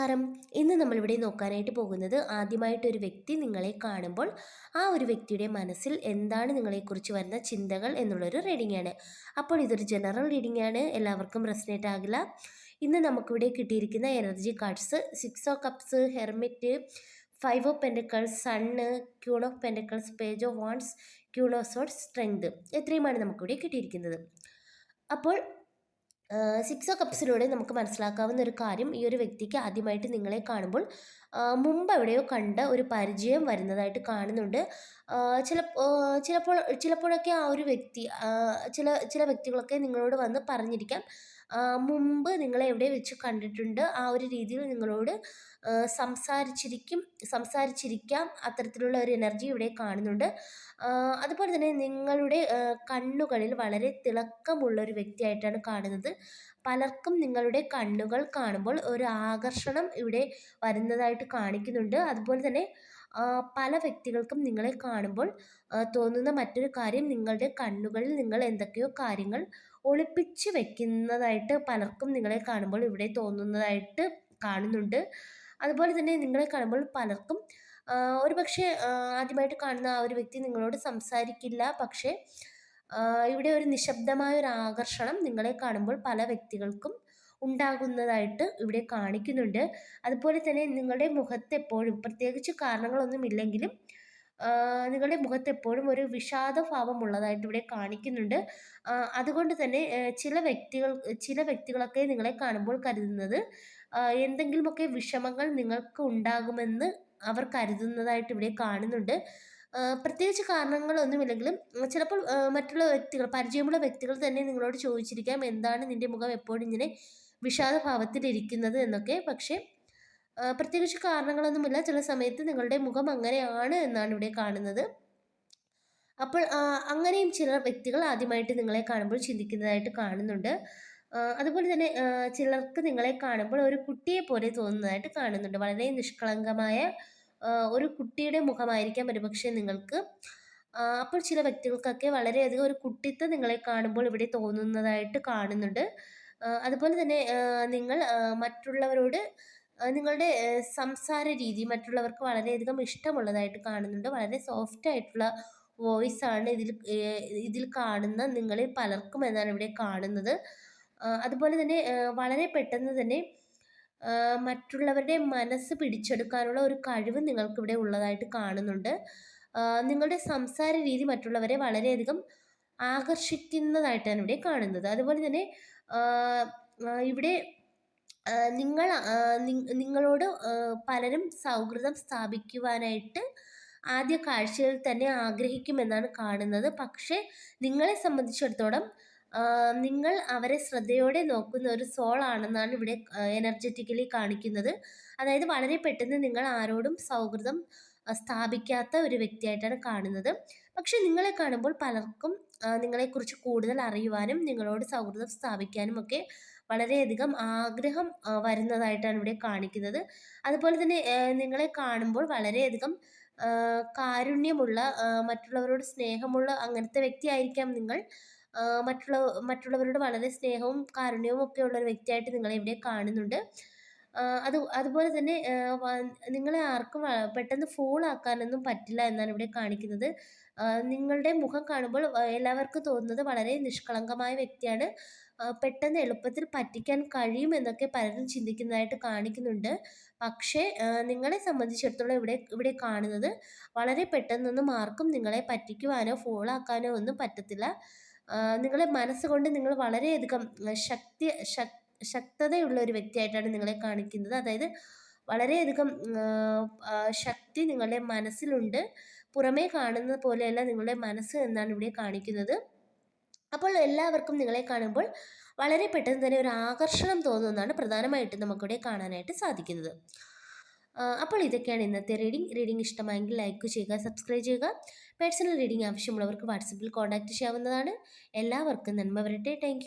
നമസ്കാരം. ഇന്ന് നമ്മളിവിടെ നോക്കാനായിട്ട് പോകുന്നത് ആദ്യമായിട്ട് ഒരു വ്യക്തി നിങ്ങളെ കാണുമ്പോൾ ആ ഒരു വ്യക്തിയുടെ മനസ്സിൽ എന്താണ് നിങ്ങളെക്കുറിച്ച് വരുന്ന ചിന്തകൾ എന്നുള്ളൊരു റീഡിംഗ് ആണ് അപ്പോൾ ഇതൊരു ജനറൽ റീഡിംഗ് ആണ് എല്ലാവർക്കും റെസിനേറ്റ് ആകില്ല. ഇന്ന് നമുക്കിവിടെ കിട്ടിയിരിക്കുന്ന energy cards six of cups hermit five of pentacles sun queen of pentacles page of wands queen of swords strength. ഇത്രയുമാണ് നമുക്കിവിടെ കിട്ടിയിരിക്കുന്നത്. അപ്പോൾ സിക്സ് ഓ കപ്സിലൂടെ നമുക്ക് മനസ്സിലാക്കാവുന്ന ഒരു കാര്യം ഈ ഒരു വ്യക്തിക്ക് ആദ്യമായിട്ട് നിങ്ങളെ കാണുമ്പോൾ മുമ്പ് എവിടെയോ കണ്ട ഒരു പരിചയം വരുന്നതായിട്ട് കാണുന്നുണ്ട്. ചില ചിലപ്പോൾ ചിലപ്പോഴൊക്കെ ആ ഒരു വ്യക്തി ചില ചില വ്യക്തികളൊക്കെ നിങ്ങളോട് വന്ന് പറഞ്ഞിരിക്കാം. മുമ്പ് നിങ്ങളെ എവിടെ വെച്ച് കണ്ടിട്ടുണ്ട് ആ ഒരു രീതിയിൽ നിങ്ങളോട് സംസാരിച്ചിരിക്കും സംസാരിച്ചിരിക്കാം അത്തരത്തിലുള്ള ഒരു എനർജി ഇവിടെ കാണുന്നുണ്ട്. അതുപോലെ തന്നെ നിങ്ങളുടെ കണ്ണുകളിൽ വളരെ തിളക്കമുള്ള ഒരു വ്യക്തിയായിട്ടാണ് കാണുന്നത്. പലർക്കും നിങ്ങളുടെ കണ്ണുകൾ കാണുമ്പോൾ ഒരു ആകർഷണം ഇവിടെ വരുന്നതായിട്ട് കാണിക്കുന്നുണ്ട്. അതുപോലെ തന്നെ പല വ്യക്തികൾക്കും നിങ്ങളെ കാണുമ്പോൾ തോന്നുന്ന മറ്റൊരു കാര്യം നിങ്ങളുടെ കണ്ണുകളിൽ നിങ്ങൾ എന്തൊക്കെയോ കാര്യങ്ങൾ ഒളിപ്പിച്ച് വെക്കുന്നതായിട്ട് പലർക്കും നിങ്ങളെ കാണുമ്പോൾ ഇവിടെ തോന്നുന്നതായിട്ട് കാണുന്നുണ്ട്. അതുപോലെ തന്നെ നിങ്ങളെ കാണുമ്പോൾ പലർക്കും ഒരു പക്ഷേ ആദ്യമായിട്ട് കാണുന്ന ആ ഒരു വ്യക്തി നിങ്ങളോട് സംസാരിക്കില്ല. പക്ഷേ ഇവിടെ ഒരു നിശബ്ദമായ ഒരു ആകർഷണം നിങ്ങളെ കാണുമ്പോൾ പല വ്യക്തികൾക്കും ഉണ്ടാകുന്നതായിട്ട് ഇവിടെ കാണിക്കുന്നുണ്ട്. അതുപോലെ തന്നെ നിങ്ങളുടെ മുഖത്ത് എപ്പോഴും പ്രത്യേകിച്ച് കാരണങ്ങളൊന്നുമില്ലെങ്കിലും ആ, നിങ്ങളുടെ മുഖത്ത് എപ്പോഴും ഒരു വിഷാദഭാവം ഉള്ളതായിട്ട് ഇവിടെ കാണിക്കുന്നുണ്ട്. അതുകൊണ്ട് തന്നെ ചില വ്യക്തികൾ ചില വ്യക്തികളൊക്കെ നിങ്ങളെ കാണുമ്പോൾ കരുതുന്നത് എന്തെങ്കിലുമൊക്കെ വിഷമങ്ങൾ നിങ്ങൾക്ക് ഉണ്ടാകുമെന്ന് അവർ കരുതുന്നതായിട്ട് ഇവിടെ കാണുന്നുണ്ട്. പ്രത്യേകിച്ച് കാരണങ്ങളൊന്നുമില്ലെങ്കിലും ചിലപ്പോൾ മറ്റുള്ള വ്യക്തികൾ പരിചയമുള്ള വ്യക്തികൾ തന്നെ നിങ്ങളോട് ചോദിച്ചിരിക്കാം എന്താണ് നിന്റെ മുഖം എപ്പോഴും ഇങ്ങനെ വിഷാദഭാവത്തിലിരിക്കുന്നത് എന്നൊക്കെ. പക്ഷേ പ്രത്യേകിച്ച് കാരണങ്ങളൊന്നുമില്ല. ചില സമയത്ത് നിങ്ങളുടെ മുഖം അങ്ങനെയാണ് എന്നാണ് ഇവിടെ കാണുന്നത്. അപ്പോൾ അങ്ങനെയും ചില വ്യക്തികൾ ആദ്യമായിട്ട് നിങ്ങളെ കാണുമ്പോൾ ചിന്തിക്കുന്നതായിട്ട് കാണുന്നുണ്ട്. അതുപോലെ തന്നെ ചിലർക്ക് നിങ്ങളെ കാണുമ്പോൾ ഒരു കുട്ടിയെ പോലെ തോന്നുന്നതായിട്ട് കാണുന്നുണ്ട്. വളരെ നിഷ്കളങ്കമായ ഒരു കുട്ടിയുടെ മുഖമായിരിക്കാം ഒരുപക്ഷെ നിങ്ങൾക്ക്. അപ്പോൾ ചില വ്യക്തികൾക്കൊക്കെ വളരെയധികം ഒരു കുട്ടിത്തം നിങ്ങളെ കാണുമ്പോൾ ഇവിടെ തോന്നുന്നതായിട്ട് കാണുന്നുണ്ട്. അതുപോലെ തന്നെ നിങ്ങൾ മറ്റുള്ളവരോട് നിങ്ങളുടെ സംസാര രീതി മറ്റുള്ളവർക്ക് വളരെയധികം ഇഷ്ടമുള്ളതായിട്ട് കാണുന്നുണ്ട്. വളരെ സോഫ്റ്റ് ആയിട്ടുള്ള വോയിസ് ആണ് ഇതിൽ ഇതിൽ കാണുന്ന നിങ്ങളിൽ പലർക്കും എന്നാണ് ഇവിടെ കാണുന്നത്. അതുപോലെ തന്നെ വളരെ പെട്ടെന്ന് തന്നെ മറ്റുള്ളവരുടെ മനസ്സ് പിടിച്ചെടുക്കാനുള്ള ഒരു കഴിവ് നിങ്ങൾക്കിവിടെ ഉള്ളതായിട്ട് കാണുന്നുണ്ട്. നിങ്ങളുടെ സംസാര രീതി മറ്റുള്ളവരെ വളരെയധികം ആകർഷിക്കുന്നതായിട്ടാണ് ഇവിടെ കാണുന്നത്. അതുപോലെ തന്നെ ഇവിടെ നിങ്ങൾ നിങ്ങളോട് പലരും സൗഹൃദം സ്ഥാപിക്കുവാനായിട്ട് ആദ്യ കാഴ്ചയിൽ തന്നെ ആഗ്രഹിക്കുമെന്നാണ് കാണുന്നത്. പക്ഷേ നിങ്ങളെ സംബന്ധിച്ചിടത്തോളം നിങ്ങൾ അവരെ ശ്രദ്ധയോടെ നോക്കുന്ന ഒരു സോൾ ആണെന്നാണ് ഇവിടെ എനർജറ്റിക്കലി കാണിക്കുന്നത്. അതായത് വളരെ പെട്ടെന്ന് നിങ്ങൾ ആരോടും സൗഹൃദം സ്ഥാപിക്കാത്ത ഒരു വ്യക്തിയായിട്ടാണ് കാണുന്നത്. പക്ഷെ നിങ്ങളെ കാണുമ്പോൾ പലർക്കും നിങ്ങളെക്കുറിച്ച് കൂടുതൽ അറിയുവാനും നിങ്ങളോട് സൗഹൃദം സ്ഥാപിക്കാനും ഒക്കെ വളരെയധികം ആഗ്രഹം വരുന്നതായിട്ടാണ് ഇവിടെ കാണിക്കുന്നത്. അതുപോലെ തന്നെ നിങ്ങളെ കാണുമ്പോൾ വളരെയധികം കാരുണ്യമുള്ള മറ്റുള്ളവരോട് സ്നേഹമുള്ള അങ്ങനത്തെ വ്യക്തിയായിരിക്കാം നിങ്ങൾ. മറ്റുള്ള മറ്റുള്ളവരോട് വളരെ സ്നേഹവും കാരുണ്യവും ഒക്കെ ഉള്ള ഒരു വ്യക്തിയായിട്ട് നിങ്ങളെ ഇവിടെ കാണുന്നുണ്ട്. അത് അതുപോലെ തന്നെ നിങ്ങളെ ആർക്കും പെട്ടെന്ന് ഫോൾ ആക്കാനൊന്നും പറ്റില്ല എന്നാണ് ഇവിടെ കാണിക്കുന്നത്. നിങ്ങളുടെ മുഖം കാണുമ്പോൾ എല്ലാവർക്കും തോന്നുന്നത് വളരെ നിഷ്കളങ്കമായ വ്യക്തിയാണ്. പെട്ടെന്ന് എളുപ്പത്തിൽ പറ്റിക്കാൻ കഴിയും എന്നൊക്കെ പലരും ചിന്തിക്കുന്നതായിട്ട് കാണിക്കുന്നുണ്ട്. പക്ഷേ നിങ്ങളെ സംബന്ധിച്ചിടത്തോളം ഇവിടെ ഇവിടെ കാണുന്നത് വളരെ പെട്ടെന്നൊന്നും ആർക്കും നിങ്ങളെ പറ്റിക്കുവാനോ ഫോളോ ആക്കാനോ ഒന്നും പറ്റത്തില്ല. നിങ്ങളെ മനസ്സുകൊണ്ട് നിങ്ങൾ വളരെയധികം ശക്തി ശക്തി ശക് ശക്തതയുള്ള ഒരു വ്യക്തിയായിട്ടാണ് നിങ്ങളെ കാണിക്കുന്നത്. അതായത് വളരെയധികം ശക്തി നിങ്ങളുടെ മനസ്സിലുണ്ട്. പുറമേ കാണുന്നത് പോലെയല്ല നിങ്ങളുടെ മനസ്സ് എന്നാണ് ഇവിടെ കാണിക്കുന്നത്. അപ്പോൾ എല്ലാവർക്കും നിങ്ങളെ കാണുമ്പോൾ വളരെ പെട്ടെന്ന് തന്നെ ഒരു ആകർഷണം തോന്നുന്നതാണ് പ്രധാനമായിട്ടും നമുക്കിവിടെ കാണാനായിട്ട് സാധിക്കുന്നത്. അപ്പോൾ ഇതൊക്കെയാണ് ഇന്നത്തെ റീഡിംഗ് റീഡിംഗ് ഇഷ്ടമായെങ്കിൽ ലൈക്ക് ചെയ്യുക സബ്സ്ക്രൈബ് ചെയ്യുക. പേഴ്സണൽ റീഡിംഗ് ആവശ്യമുള്ളവർക്ക് വാട്സപ്പിൽ കോൺടാക്റ്റ് ചെയ്യാവുന്നതാണ്. എല്ലാവർക്കും നന്മ വരട്ടെ. താങ്ക്